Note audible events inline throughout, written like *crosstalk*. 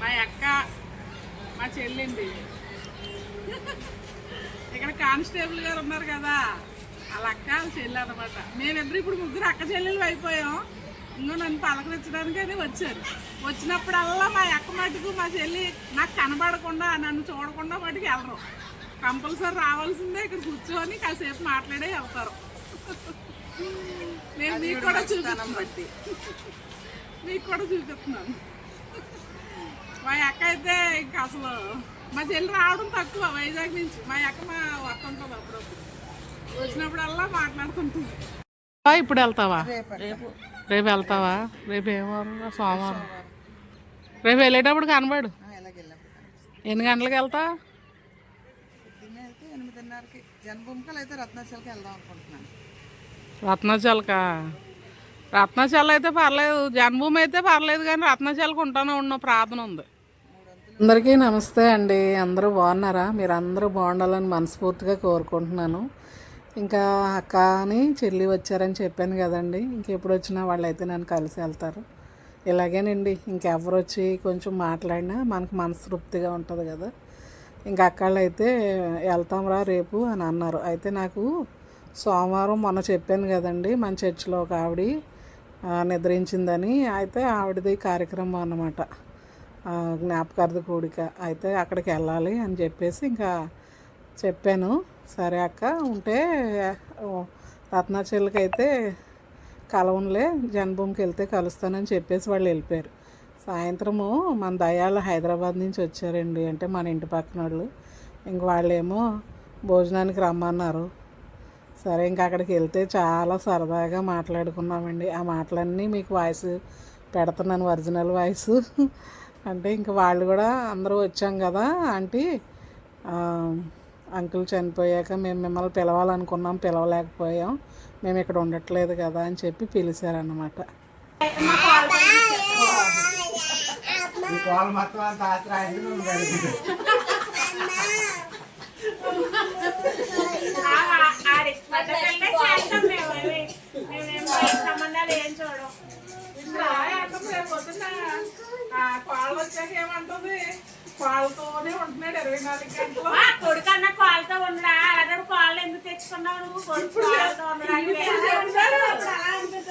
మా అక్క మా చెల్లిండి ఇక్కడ కానిస్టేబుల్ గారు ఉన్నారు కదా వాళ్ళ అక్క వాళ్ళ చెల్లి అనమాట మేమిద్దరు ఇప్పుడు ముగ్గురు అక్క చెల్లెలు అయిపోయాం. ఇంకో నన్ను పలకరించడానికి వచ్చారు. వచ్చినప్పుడల్లా మా అక్క మటుకు మా చెల్లి నాకు కనబడకుండా నన్ను చూడకుండా మటుకు వెళ్ళరు. కంపల్సరీ రావాల్సిందే ఇక్కడ కూర్చొని కాసేపు మాట్లాడే వెళ్తారు. నేను మీకు కూడా చూపిస్తాను బట్టి. మీకు కూడా చూపిస్తున్నాను. మా అక్క అయితే ఇంకా అసలు మా చెల్లి రావడం తక్కువ వైజాగ్ నుంచి. మా అక్క మా వస్తుంటుంది అప్పుడప్పుడు. వచ్చినప్పుడల్లా మాట్లాడుతుంటుంది ఇప్పుడు వెళ్తావా? రేపు రేపు. వెళ్తావా? రేపు ఏమవారం సోమవారం. రేపు వెళ్ళేటప్పుడు కనబడు. ఎన్ని గంటలకు వెళ్తా? ఎనిమిదిన్నరకి. జన్మభూమికలు అయితే రత్నాచలకి వెళ్దాం అనుకుంటున్నాను. రత్నాచలక? రత్నశాల అయితే పర్లేదు జన్మభూమి అయితే పర్లేదు కానీ రత్నశాలకు ఉంటానే ఉన్న ప్రార్థన ఉంది. అందరికీ నమస్తే అండి. అందరూ బాగున్నారా? మీరు అందరూ బాగుండాలని మనస్ఫూర్తిగా కోరుకుంటున్నాను. ఇంకా అక్క అని చెల్లి వచ్చారని చెప్పాను కదండి. ఇంకెప్పుడు వచ్చినా వాళ్ళు అయితే నన్ను కలిసి వెళ్తారు. ఇలాగేనండి. ఇంకెవరు వచ్చి కొంచెం మాట్లాడినా మనకు మనస్తృప్తిగా ఉంటుంది కదా. ఇంకా అక్కళ్ళు అయితే వెళ్తాంరా రేపు అని అన్నారు. అయితే నాకు సోమవారం మొన్న చెప్పాను కదండి మన చర్చిలో ఒక ఆవిడ నిద్రించిందని అయితే ఆవిడది కార్యక్రమం అన్నమాట. జ్ఞాపకార్థ కూడిక. అయితే అక్కడికి వెళ్ళాలి అని చెప్పేసి ఇంకా చెప్పాను. సరే అక్క ఉంటే ఓ, రత్నాచల్కి అయితే కలవంలే జన్మభూమికి వెళ్తే కలుస్తానని చెప్పేసి వాళ్ళు వెళ్ళిపోయారు. సాయంత్రము మన దయాలు హైదరాబాద్ నుంచి వచ్చారండి. అంటే మన ఇంటి పక్కన వాళ్ళు ఇంక వాళ్ళేమో భోజనానికి రమ్మన్నారు. సరే ఇంకా అక్కడికి వెళ్తే చాలా సరదాగా మాట్లాడుకున్నామండి. ఆ మాటలన్నీ మీకు వాయిస్ పెడుతున్నాను ఒరిజినల్ వాయిస్. అంటే ఇంకా వాళ్ళు కూడా అందరూ వచ్చాం కదా ఆంటీ. అంకుల్ చనిపోయాక మేము మిమ్మల్ని పిలవాలనుకున్నాం పిలవలేకపోయాం. మేము ఇక్కడ ఉండట్లేదు కదా అని చెప్పి పిలిచారన్నమాట. మొత్తం అంత ఆశ్రయించి నువ్వు గడిచింది సంబంధాలు ఏం చూడం కాళ్ళు వచ్చాక ఏమంటుంది? కాళ్ళతోనే ఉంటున్నాడు ఇరవై నాలుగు గంటలు. కొడుకు అన్న కాళ్ళతో ఉండడా? కాళ్ళు ఎందుకు తెచ్చుకున్నావు నువ్వు? కొడుకు కాళ్ళతో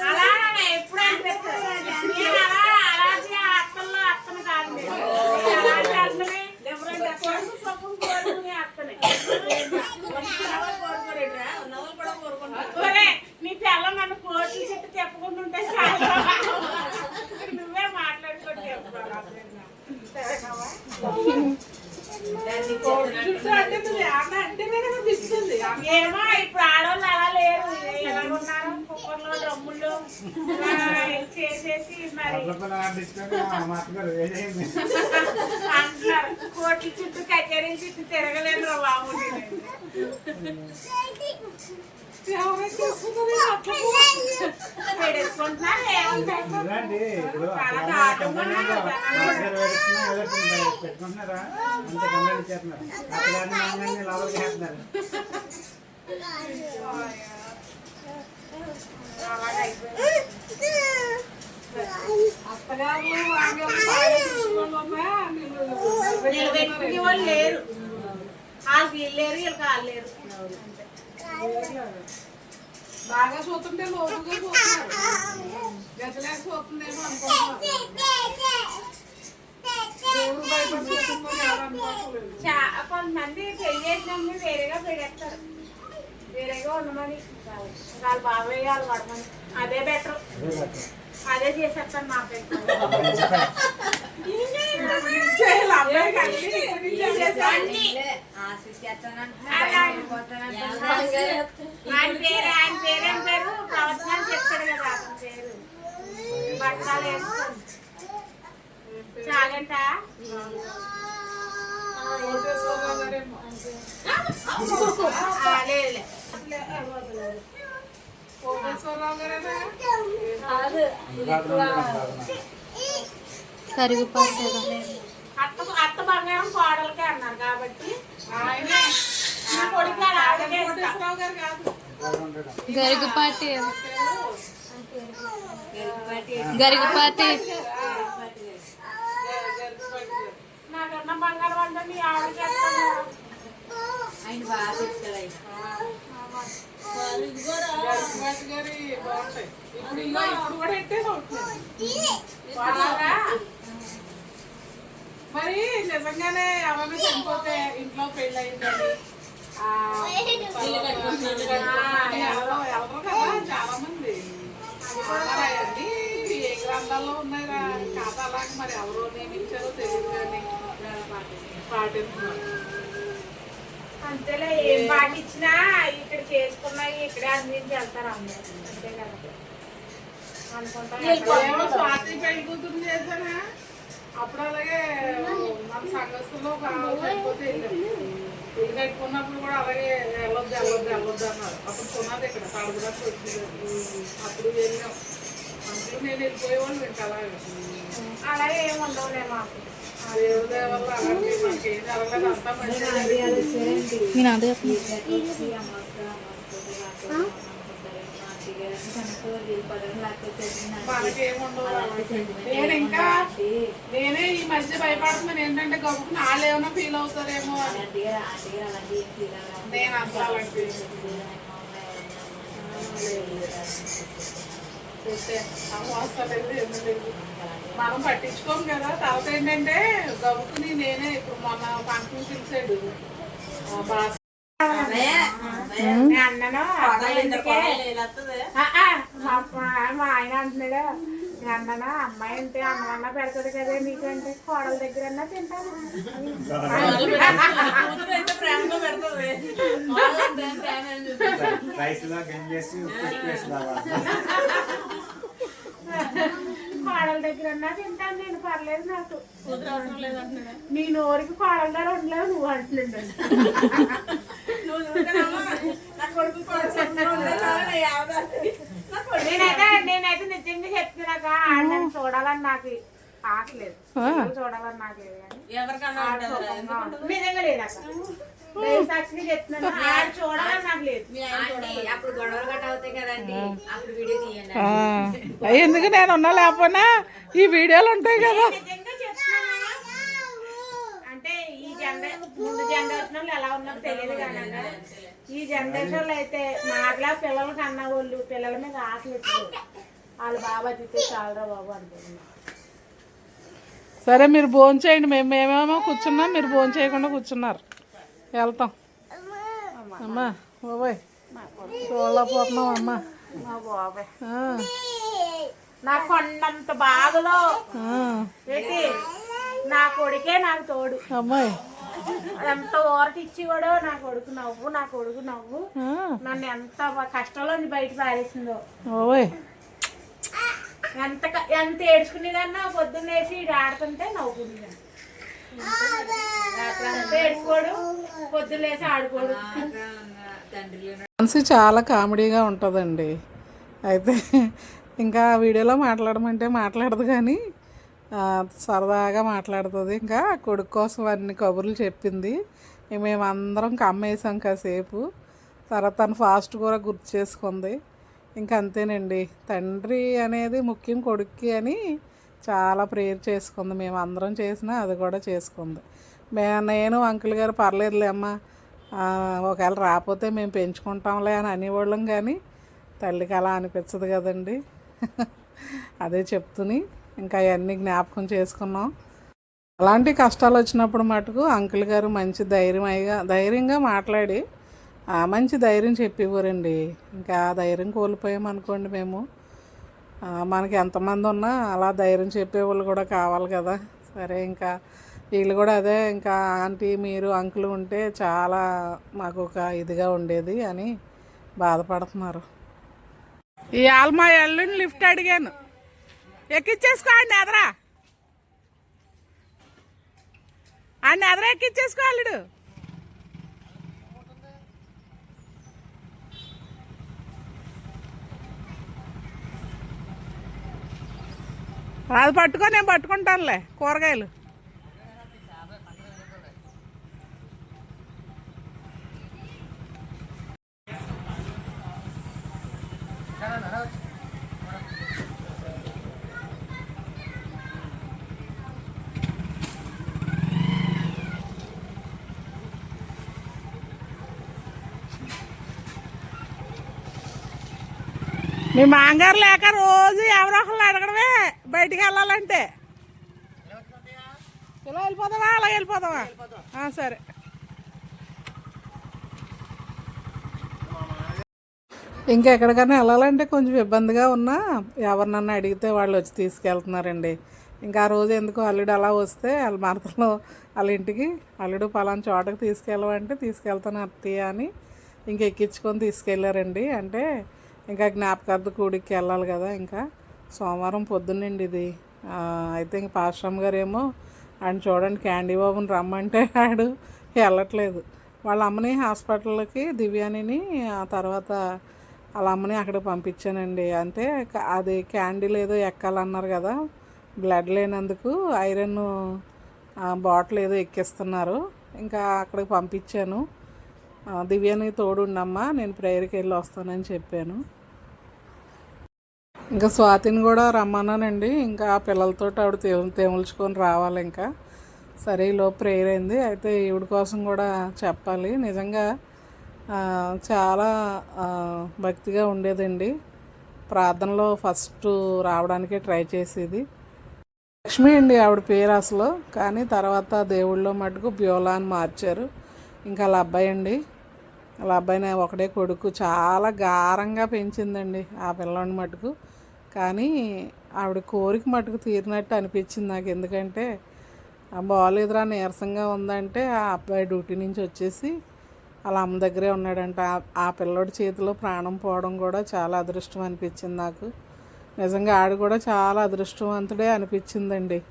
అలా ఎప్పుడు అనిపిస్తుంది? అలాంటి అత్తల్లో అత్తను కాదు అలాంటి అత్తని. ఎవరంటే అత్తని. నీ పిల్ల నన్ను కోర్టు చెట్టు చెప్పుకుంటుంటే చాలా నువ్వే మాట్లాడుకుంటే చెప్పుకోవాలి చుట్టూ అంటే నువ్వు ఏమన్నా అంటేనే కదా పిస్తుంది ఏమో ఇప్పుడు ఆడవాళ్ళు అలా లేరు ఎలా ఉన్నారు కుక్కర్లో డ్రమ్ముల్లో ఇలా చేసేసి మరి తీసుకొని మాట్లాడు ఏదైంది అంటున్నారు. కోట్ల చుట్టూ కచేరీల చుట్టూ తిరగలేదు రా బాబు పెట్టుకుంటున్నారా? అంత చేస్తున్నారు. లోపలికి చేస్తున్నారు. అలాగే బాగా నిలబెట్టుకునే వాళ్ళు లేరు. వాళ్ళకి వీళ్ళు లేరు వీళ్ళకి వాళ్ళు లేరు. బాగా చూస్తుంటే లోతుగా చూస్తున్నారు. గదిలేక చూస్తుందేమో అనుకుంటున్నారు కొంతమంది పెళ్ళి చేసినప్పుడు వేరేగా పెడేస్తారు. వేరేగా ఉండమని. వాళ్ళ బాబాయ్ వాళ్ళు పడమని అదే బెటర్. అదే చేసేస్తాను. ఆయన పేరు ఆయన పేరు ఏం పేరు ప్రవచనాలు చెప్తాడు కదా అతని పేరు బట్టలు వేసుకొని చాలంట కోటేశ్వరరావు గారేనా అత్త అత్త బంగారం కోడలకే అన్నారు కాబట్టి ఆయనే నా కొడుకు. కోటేశ్వరరావు గారు కాదు ఆయన బాగా చెప్తాడు గారి బాగుంటాయి ఇప్పుడు ఇప్పుడు కూడా మరి నిజంగానే ఎవరైనా చనిపోతే ఇంట్లో పెళ్ళి అయిందని ఆ, ఎవరో కదా చాలా మంది ఏ గ్రంథాల్లో ఉన్నాయిరా. కథ అలాగే మరి ఎవరో నియమించారో తెలియదు కానీ పాటిస్తున్నారు అంతేలే ఏం పాటించినా ఇక్కడ చేసుకున్నాయి ఇక్కడే అందించి వెళ్తారు అందరూ. అంతే కదా. అనుకుంటా ఏమో స్వాతి పెళ్ళి కూతురు చేశానా? అప్పుడు అలాగే మన సంఘస్థుల్లో ఒక ఆవిడ చనిపోతే వెళ్ళాం ఇల్లు కట్టుకున్నప్పుడు కూడా అలాగే వెళ్ళొద్దు వెళ్ళొద్దు వెళ్ళొద్దు అన్నారు. అప్పుడు కొన్నది ఇక్కడ తాడుగుడానికి వచ్చింది అప్పుడు వెళ్ళాం. నేను వెళ్ళిపోయేవాళ్ళు ఇంకా అలాగే అలాగే ఏమి ఉండవులే మాకు దేవుడి దయ వల్ల అలాంటి మనకేం జరగలేదు అంతా నేను అదే. ఉండవు నేను ఇంకా నేనే ఈ మధ్య భయపడుతున్నాను ఏంటంటే గబుకుని వాళ్ళు ఏమైనా ఫీల్ అవుతారేమో అని నేను అసలు అలాంటి చూస్తే. మనం పట్టించుకోం కదా. తర్వాత ఏంటంటే గబుకుని నేనే ఇప్పుడు మొన్న ఫంక్షన్ పిలిచాడు. అన్నాను మా ఆయన అంటున్నాడు. అమ్మాయి అంటే అన్నమన్నా పెడతాడు కదా నీకంటే కోడల దగ్గర అన్నా తింటాను కోడల దగ్గర అన్నా తింటాను నేను పర్లేదు నాకు. నీ నోరికి కోడల దగ్గర ఉండలేవు నువ్వు అంటున్నాడు నేనైతే నేనైతే నిజంగా చెప్తున్నాక నన్ను చూడాలని నాకు చూడాలని నాకు లేదు ఆడ. నిజంగా లేదు చెప్తున్నాను చూడాలని నాకు లేదు. అప్పుడు గొడవలు గట్ట అవుతాయి కదండి. అప్పుడు వీడియో తీయండి ఆ, ఎందుకు నేను ఉన్నా లేకపోయినా ఈ వీడియోలు ఉంటాయి కదా. అంటే ఈ జనరే ముందు జనరేషన్ ఎలా ఉన్నారో తెలియదు కానీ అక్క, ఈ జనరేషన్లో అయితే మాట్లా పిల్లలు కన్నా వాళ్ళు పిల్లల మీద ఆశలు ఎక్కువ. వాళ్ళు బాబా తితే చాలరా బాబు అనుకుంటున్నారు సరే మీరు భోజనం చేయండి. మేము మేమేమో కూర్చున్నాం. మీరు భోజనం చేయకుండా కూర్చున్నారు. వెళ్తాం. అమ్మా బాబాయ్. చూడలేకపోతున్నాం అమ్మా. బాబాయ్ నా కొండంత బాధలో నా కొడుకే నాకు తోడు. అమ్మాయి. ఎంత ఓరటిచ్చేవాడో నా కొడుకు నవ్వు నా కొడుకు నవ్వు. నన్ను ఎంత కష్టంలో బయట పారేసిందో. ఎంత ఎంత ఏడ్చుకునేదన్నా పొద్దున్న వేసి ఈడు ఆడుతుంటే నవ్వుకునేదాన్ని మనసు చాలా కామెడీగా ఉంటుందండి. అయితే ఇంకా వీడియోలో మాట్లాడమంటే మాట్లాడదు కానీ సరదాగా మాట్లాడుతుంది. ఇంకా కొడుకు కోసం అన్ని కబుర్లు చెప్పింది. ఇక మేమందరం కమ్మేసాం కాసేపు. తర్వాత తను ఫాస్ట్ కూడా గుర్తు చేసుకుంది. ఇంకా అంతేనండి. తండ్రి అనేది ముఖ్యం కొడుక్కి అని చాలా ప్రేయర్ చేసుకుంది. మేము అందరం చేసినా అది కూడా చేసుకుంది. మే నేను అంకుల్ గారు పర్లేదులే అమ్మ. ఒకవేళ రాకపోతే మేము పెంచుకుంటాంలే అని అనేవాళ్ళం కానీ తల్లికి అలా అనిపించదు కదండి. *laughs* అదే చెప్తుని ఇంకా అవన్నీ జ్ఞాపకం చేసుకున్నాం. అలాంటి కష్టాలు వచ్చినప్పుడు మటుకు అంకుల్ గారు మంచి ధైర్యంగా ధైర్యంగా మాట్లాడి మంచి ధైర్యం చెప్పేవారండి ఇంకా ఆ ధైర్యం కోల్పోయామనుకోండి మేము. మనకి ఎంతమంది ఉన్నా అలా ధైర్యం చెప్పేవాళ్ళు కూడా కావాలి కదా. సరే ఇంకా వీళ్ళు కూడా అదే ఇంకా ఆంటీ మీరు అంకుల్ ఉంటే చాలా మాకు ఒక ఇదిగా ఉండేది అని బాధపడుతున్నారు. ఇవాళ మా ఎల్లుండి లిఫ్ట్ అడిగాను. ఎక్కిచ్చేసుకోండి ఎదరా. అండి ఎదరా ఎక్కిచ్చేసుకో అల్లుడు. అది పట్టుకో నేను పట్టుకుంటానులే కూరగాయలు. మీ మాంగారు లేక రోజు ఎవరో ఒకళ్ళు అడగడమే. బయటికి వెళ్ళాలంటే. ఇలా వెళ్ళిపోదామా అలా వెళ్ళిపోదామా? సరే. ఇంకా ఎక్కడికైనా వెళ్ళాలంటే కొంచెం ఇబ్బందిగా ఉన్నా ఎవరినన్నా అడిగితే వాళ్ళు వచ్చి తీసుకెళ్తున్నారండి. ఇంకా ఆ రోజు ఎందుకు అల్లుడు అలా వస్తే వాళ్ళ మరతలో వాళ్ళ ఇంటికి అల్లుడు పలానా చోటకి తీసుకెళ్ళమంటే తీసుకెళ్తాను అత్తయ్య అని ఇంక ఎక్కించుకొని తీసుకెళ్ళారండి. అంటే ఇంకా జ్ఞాపకార్థ కూడికి వెళ్ళాలి కదా ఇంకా. సోమవారం పొద్దున్నండి ఇది. అయితే ఇంక పాశ్రమ్ గారు ఏమో ఆయన చూడండి క్యాండీ బాబుని రమ్మంటే ఆడు వెళ్ళట్లేదు. వాళ్ళ అమ్మని హాస్పిటల్కి దివ్యానిని ఆ తర్వాత వాళ్ళ అమ్మని అక్కడికి పంపించానండి. అంటే అది క్యాండిల్ ఏదో ఎక్కాలన్నారు కదా బ్లడ్ లేనందుకు ఐరన్ బాటిల్ ఏదో ఎక్కిస్తున్నారు. ఇంకా అక్కడికి పంపించాను. దివ్యానికి దివ్యాని తోడుండమ్మా నేను ప్రేయర్కి వెళ్ళి వస్తానని చెప్పాను. ఇంకా స్వాతిని కూడా రమ్మన్నానండి. ఇంకా ఆ పిల్లలతో ఆవిడ తే తేమల్చుకొని రావాలి ఇంకా. సరే ఈలో ప్రేయర్ అయింది. అయితే ఈవిడ కోసం కూడా చెప్పాలి. నిజంగా చాలా భక్తిగా ఉండేదండి. ప్రార్థనలో ఫస్ట్ రావడానికే ట్రై చేసేది. లక్ష్మి అండి ఆవిడ పేరు అసలు. కానీ తర్వాత దేవుళ్ళో మటుకు బ్యోలా అని మార్చారు. ఇంకా వాళ్ళ అబ్బాయి అండి. వాళ్ళ అబ్బాయిని ఒకటే కొడుకు. చాలా గారంగా పెంచిందండి ఆ పిల్లని మటుకు. కానీ ఆవిడ కోరిక మటుకు తీరినట్టు అనిపించింది నాకు. ఎందుకంటే ఆ బాగాలేదురా నీరసంగా ఉందంటే ఆ అబ్బాయి డ్యూటీ నుంచి వచ్చేసి వాళ్ళ అమ్మ దగ్గరే ఉన్నాడంట. ఆ- పిల్లోడి చేతిలో ప్రాణం పోవడం కూడా చాలా అదృష్టం అనిపించింది నాకు. నిజంగా ఆడు కూడా చాలా అదృష్టవంతుడే అనిపించిందండి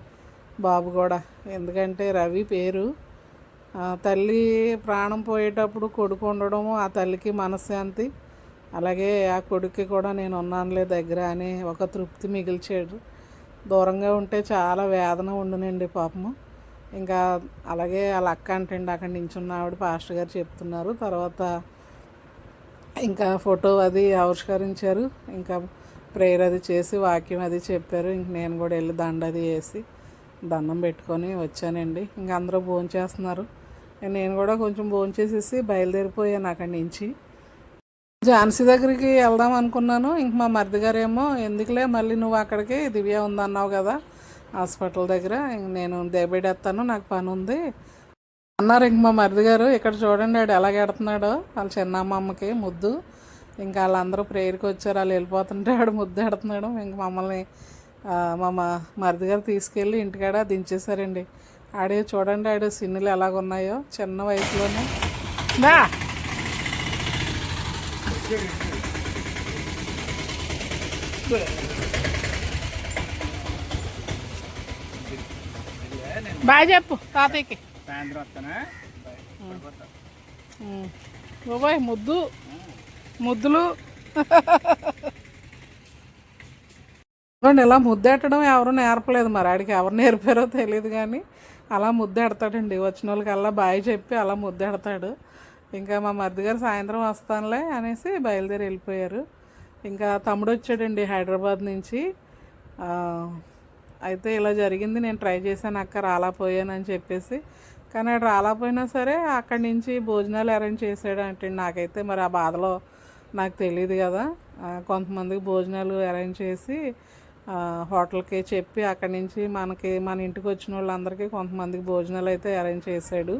బాబు కూడా. ఎందుకంటే రవి పేరు తల్లి ప్రాణం పోయేటప్పుడు కొడుకు ఉండడము ఆ తల్లికి మనశ్శాంతి అలాగే ఆ కొడుక్కి కూడా నేను ఉన్నానులే దగ్గర అని ఒక తృప్తి మిగిల్చాడు. దూరంగా ఉంటే చాలా వేదన ఉండునండి పాపము. ఇంకా అలాగే వాళ్ళ అక్క అంటండి అక్కడ నించున్న ఆవిడ పాస్టర్ గారు చెప్తున్నారు. తర్వాత ఇంకా ఫోటో అది ఆవిష్కరించారు. ఇంకా ప్రేయర్ అది చేసి వాక్యం అది చెప్పారు. ఇంక నేను కూడా వెళ్ళి దండ అది వేసి దండం పెట్టుకొని వచ్చానండి. ఇంక అందరూ భోంచేస్తున్నారు. నేను కూడా కొంచెం భోంచేసేసి బయలుదేరిపోయాను అక్కడి నుంచి. ఝాన్సీ దగ్గరికి వెళ్దాం అనుకున్నాను. ఇంక మా మరిది గారు ఏమో ఎందుకులే మళ్ళీ నువ్వు అక్కడికి? దివ్య ఉందన్నావు కదా హాస్పిటల్ దగ్గర. ఇంక నేను దేబెడేస్తాను నాకు పని ఉంది అన్నారు ఇంక మా మరిది గారు ఇక్కడ చూడండి ఆడు ఎలా ఎడుతున్నాడో వాళ్ళ చిన్నమ్మమ్మకి ముద్దు. ఇంకా వాళ్ళందరూ ప్రేయర్కి వచ్చారు వాళ్ళు వెళ్ళిపోతుంటే ఆడు ముద్దు ఎడుతున్నాడు. ఇంక మమ్మల్ని మా మరిది గారు తీసుకెళ్ళి ఇంటికాడ దించేశారండి. ఆడే చూడండి ఆడు సిన్నులు ఎలాగున్నాయో చిన్న వయసులోనే. బాయ్ చెప్పు తాతయ్యకి. సాయంత్రం వస్తానా? బాబాయ్ ముద్దు ముద్దులు. చూడండి ఇలా ముద్దెట్టడం ఎవరు నేర్పలేదు మరి. ఆడికి ఎవరు నేర్పారో తెలియదు కానీ అలా ముద్దెడతాడండి వచ్చిన వాళ్ళకల్లా బాయ్ చెప్పి అలా ముద్దెడతాడు ఇంకా మా మరిదిగారు సాయంత్రం వస్తానులే అనేసి బయలుదేరి వెళ్ళిపోయారు. ఇంకా తమ్ముడు వచ్చాడండి హైదరాబాద్ నుంచి. అయితే ఇలా జరిగింది నేను ట్రై చేశాను అక్క రాలేకపోయానని చెప్పేసి. కానీ అక్కడ రాలాపోయినా సరే అక్కడి నుంచి భోజనాలు అరేంజ్ చేసాడు అంటే నాకైతే మరి ఆ బాధలో నాకు తెలియదు కదా. కొంతమందికి భోజనాలు అరేంజ్ చేసి హోటల్కి చెప్పి అక్కడి నుంచి మనకి మన ఇంటికి వచ్చిన వాళ్ళందరికీ కొంతమందికి భోజనాలు అయితే అరేంజ్ చేశాడు.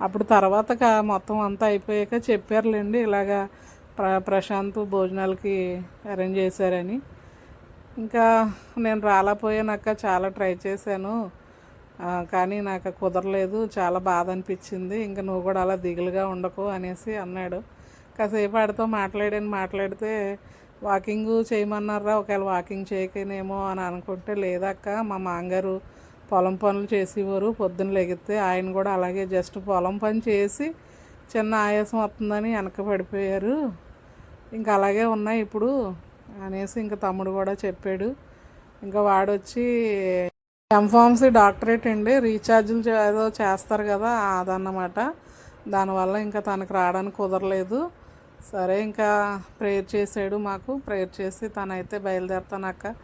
అప్పుడు తర్వాత మొత్తం అంతా అయిపోయాక చెప్పారులేండి ఇలాగా ప్ర ప్రశాంత్ భోజనాలకి అరేంజ్ చేశారని. ఇంకా నేను రాలేకపోయానక్క చాలా ట్రై చేశాను. కానీ నాకు కుదరలేదు చాలా బాధ అనిపించింది. ఇంకా నువ్వు కూడా అలా దిగులుగా ఉండకు అనేసి అన్నాడు. కాసేపు ఆడితో మాట్లాడాను మాట్లాడితే వాకింగ్ చేయమన్నారా? ఒకవేళ వాకింగ్ చేయకనేమో అని అనుకుంటే లేదక్క మా మాంగారు పొలం పనులు చేసేవారు. పొద్దున్న లెగితే ఆయన కూడా అలాగే జస్ట్ పొలం పని చేసి చిన్న ఆయాసం వస్తుందని వెనక పడిపోయారు. ఇంకా అలాగే ఉన్నాయి ఇప్పుడు అనేసి ఇంకా తమ్ముడు కూడా చెప్పాడు. ఇంకా వాడొచ్చి ఎంఫార్మసీ డాక్టరేట్ అండి. రీఛార్జులు ఏదో చేస్తారు కదా అదన్నమాట. దానివల్ల ఇంకా తనకు రావడానికి కుదరలేదు. సరే ఇంకా ప్రేయర్ చేసాడు మాకు. ప్రేయర్ చేసి తనైతే బయలుదేరుతానక్క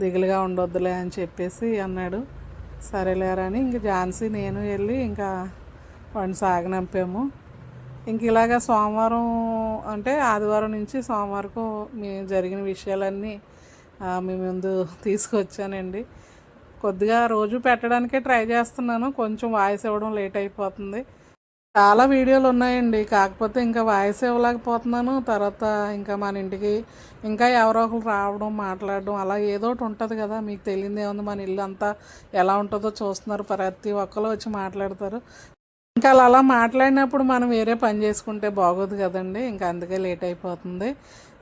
దిగులుగా ఉండొద్దులే అని చెప్పేసి అన్నాడు. సరేలేరని ఇంక ఝాన్సీ నేను వెళ్ళి ఇంకా వాడిని సాగనంపాము ఇంక ఇలాగ సోమవారం అంటే ఆదివారం నుంచి సోమవారకు మీ జరిగిన విషయాలన్నీ మీ ముందు తీసుకొచ్చానండి. కొద్దిగా రోజు పెట్టడానికే ట్రై చేస్తున్నాను. కొంచెం వాయిస్ ఇవ్వడం లేట్ అయిపోతుంది. చాలా వీడియోలు ఉన్నాయండి. కాకపోతే ఇంకా వాయిస్ ఇవ్వలేకపోతున్నాను. తర్వాత ఇంకా మన ఇంటికి ఇంకా ఎవరో ఒకరు రావడం మాట్లాడడం అలా ఏదో ఒకటి ఉంటుంది కదా. మీకు తెలియదు ఏముంది? మన ఇల్లు అంతా ఎలా ఉంటుందో చూస్తున్నారు. ప్రతి ఒక్కరు వచ్చి మాట్లాడతారు. ఇంకా అలా అలా మాట్లాడినప్పుడు మనం వేరే పని చేసుకుంటే బాగోదు కదండి. ఇంకా అందుకే లేట్ అయిపోతుంది.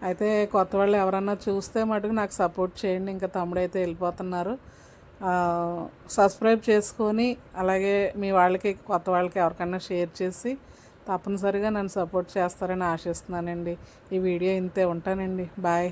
అయితే కొత్త వాళ్ళు ఎవరన్నా చూస్తే మటుకు నాకు సపోర్ట్ చేయండి. ఇంకా తమ్ముడైతే వెళ్ళిపోతున్నారు. సబ్స్క్రైబ్ చేసుకొని అలాగే మీ వాళ్ళకి కొత్త వాళ్ళకి ఎవరికైనా షేర్ చేసి తప్పనిసరిగా నన్ను సపోర్ట్ చేస్తారని ఆశిస్తున్నానండి. ఈ వీడియో ఇంతే ఉంటానండి. బాయ్.